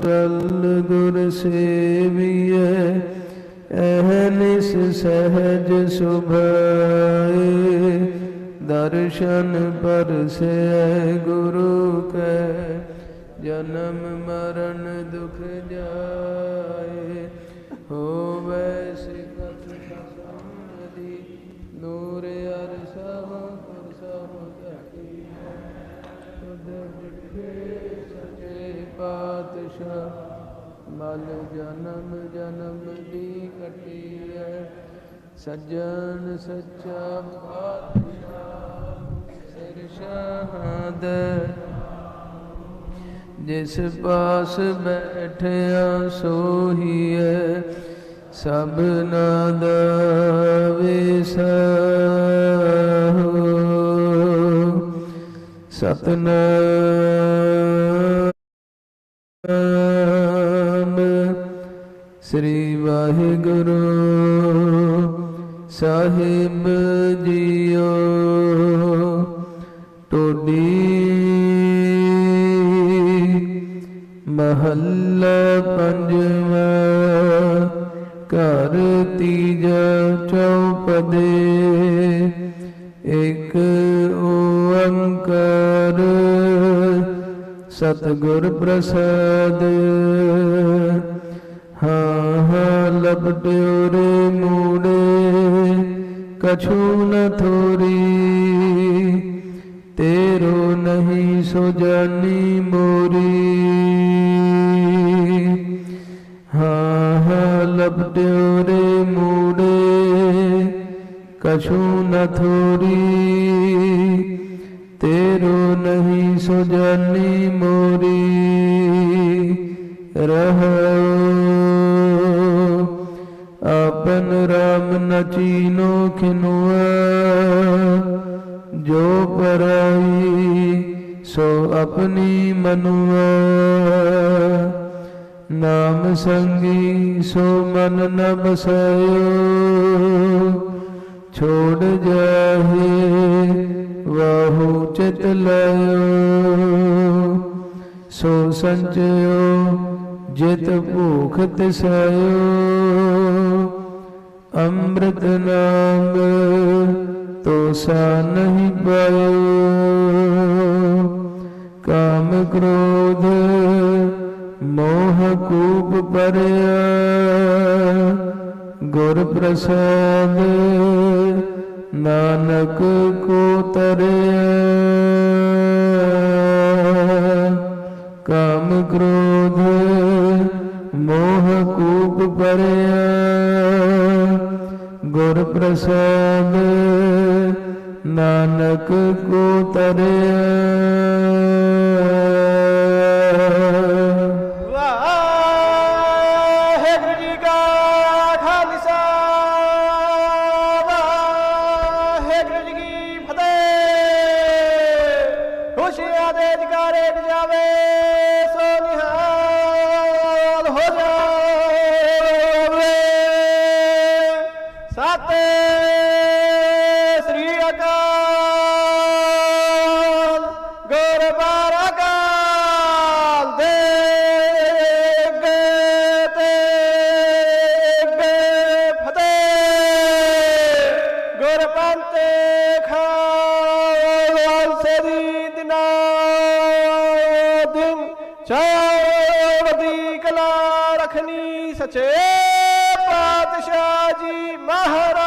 ਟਲ ਗੁਰ ਸੇਵੀਐ ਅਹਨਿਸ ਸਹਜ ਸੁਭਾਏ। ਦਰਸ਼ਨ ਪਰਸੈ ਗੁਰੂ ਕੈ, ਜਨਮ ਮਰਨ ਦੁਖ ਜਾਏ। ਹੋਵੇ ਸਿਕਤ ਸਮਾਧੀ ਨੂਰ ਅਰਸਹ ਪੁਰਸਹ ਧਰਤੀ ਤੁਧ ਡਿਠੇ ਪਾਤਸ਼ਾਹ ਮਲ ਜਨਮ ਜਨਮ ਦੀ ਕਟਿਐ ਸੱਜਣ ਸੱਚਾ ਪਾਤਸ਼ਾਹ, ਸਿਰ ਸ਼ਹਾਦ ਜਿਸ ਪਾਸ ਬੈਠਿਆ ਸੋਹੀਐ ਸਭਨਾ ਦਾ ਵਿਸਹੋ ਸਤਨਾਮ ਸ੍ਰੀ ਵਾਹਿਗੁਰੂ ਸਾਹਿਬ ਜੀਓ ਟੋਡੀ ਮਹੱਲਾ ਪੰਜਵਾ ਘਰ ਤੀਜਾ ਚੌਪਦੇ ਇੱਕ ਓੰਕਾਰ ਸਤਿਗੁਰ ਪ੍ਰਸਾਦ। ਹਾਂ ਹਾਂ ਲਪਟਿਓ ਰੇ ਮੂੜੇ, ਕਛੂ ਨ ਥੋਰੀ। ਤੇਰੋ ਨਹੀਂ ਸੋ ਜਾਨੀ ਮੋਰੀ। ਹਾਂ ਹਾਂ ਲਪਟਿਓ ਰੇ ਮੂੜੇ, ਕਛੂ ਨ ਥੋਰੀ। ਤੇਰੋ ਨਹੀਂ ਸੋ ਜਾਨੀ ਮੋਰੀ। ਰਹੋ। ਆਪਨ ਰਾਮ ਨ ਚੀਨੋ ਖਿਨੁਆ, ਜੋ ਪਰਾਈ ਸੋ ਆਪਣੀ ਮਨੁਆ। ਨਾਮ ਸੰਗੀ ਸੋ ਮਨ ਨ ਬਸਾਇਓ ਛੋੜ ਜਾਹੇ ਵਾਹੂ ਚਿਤ ਲਾਇਓ। ਸੋ ਸੰਚਿਓ ਜਿਤ ਭੂਖ ਤਿਸਾਇਓ, ਅੰਮ੍ਰਿਤ ਨਾਮ ਤੋਸਾ ਨਹੀਂ ਪਾਇਓ। ਕਾਮ ਕ੍ਰੋਧ ਮੋਹ ਕੂਪ ਪਰਿਆ ਗੁਰ ਪ੍ਰਸਾਦ ਨਾਨਕ ਕੋ ਤਰਿਆ। ਕ੍ਰੋਧ ਮੋਹ ਕੂਪ ਪਰਿਆ। ਗੁਰ ਪ੍ਰਸਾਦ ਨਾਨਕ ਕੋ ਤਰਿਆ। ਸ਼ਾਵਦੀ ਕਲਾ ਰਖਨੀ ਸਚੇ ਪਾਤਸ਼ਾਹ ਜੀ ਮਹਾਰਾਜ।